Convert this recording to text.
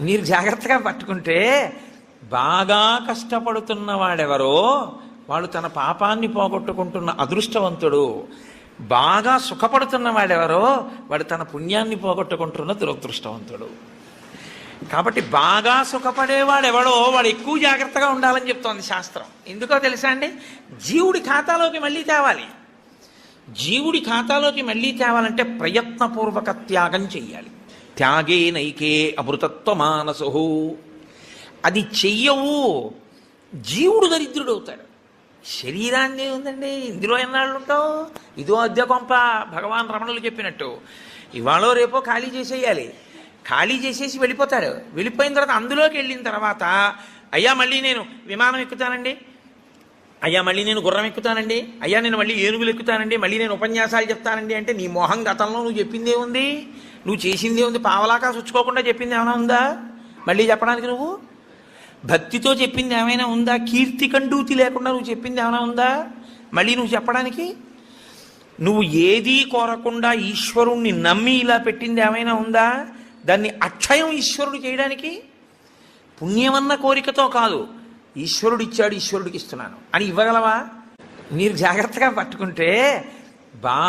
మీరు జాగ్రత్తగా పట్టుకుంటే బాగా కష్టపడుతున్న వాడెవరో వాడు తన పాపాన్ని పోగొట్టుకుంటున్న అదృష్టవంతుడు. బాగా సుఖపడుతున్న వాడెవరో వాడు తన పుణ్యాన్ని పోగొట్టుకుంటున్న దురదృష్టవంతుడు. కాబట్టి బాగా సుఖపడేవాడెవడో వాడు ఎక్కువ జాగ్రత్తగా ఉండాలని చెప్తోంది శాస్త్రం. ఎందుకో తెలుసా అండి? జీవుడి ఖాతాలోకి మళ్ళీ తేవాలి. జీవుడి ఖాతాలోకి మళ్ళీ తేవాలంటే ప్రయత్నపూర్వక త్యాగం చెయ్యాలి. త్యాగే నైకే అమృతత్వ మానసు అది చెయ్యవు జీవుడు దరిద్రుడవుతాడు శరీరాన్ని ఉందండి ఇందులో ఎన్నాళ్ళు ఉంటావు ఇదో అద్దె కొంప భగవాన్ రమణులు చెప్పినట్టు ఇవాళ రేపో ఖాళీ చేసేయాలి ఖాళీ చేసేసి వెళ్ళిపోతారు వెళ్ళిపోయిన తర్వాత అందులోకి వెళ్ళిన తర్వాత అయ్యా మళ్ళీ నేను విమానం ఎక్కుతానండి అయ్యా మళ్ళీ నేను గుర్రం ఎక్కుతానండి? అయ్యా నేను మళ్ళీ ఏనుగులు ఎక్కుతానండి? మళ్ళీ నేను ఉపన్యాసాలు చెప్తానండి అంటే నీ మొహం గతంలో నువ్వు చెప్పిందే ఉంది. నువ్వు చేసిందే ఉంది. పావలాకా చుచ్చుకోకుండా చెప్పింది ఏమైనా ఉందా? మళ్ళీ చెప్పడానికి నువ్వు? భక్తితో చెప్పింది ఏమైనా ఉందా? కీర్తి కండూతి లేకుండా నువ్వు చెప్పింది ఏమైనా ఉందా? మళ్ళీ నువ్వు చెప్పడానికి? నువ్వు ఏదీ కోరకుండా ఈశ్వరుణ్ణి నమ్మి ఇలా పెట్టింది ఏమైనా ఉందా? దాన్ని అక్షయం ఈశ్వరుడు చేయడానికి? పుణ్యమన్న కోరికతో కాదు. ఈశ్వరుడు ఇచ్చాడు ఈశ్వరుడికి ఇస్తున్నాను అని ఇవ్వగలవా? మీరు జాగ్రత్తగా పట్టుకుంటే బా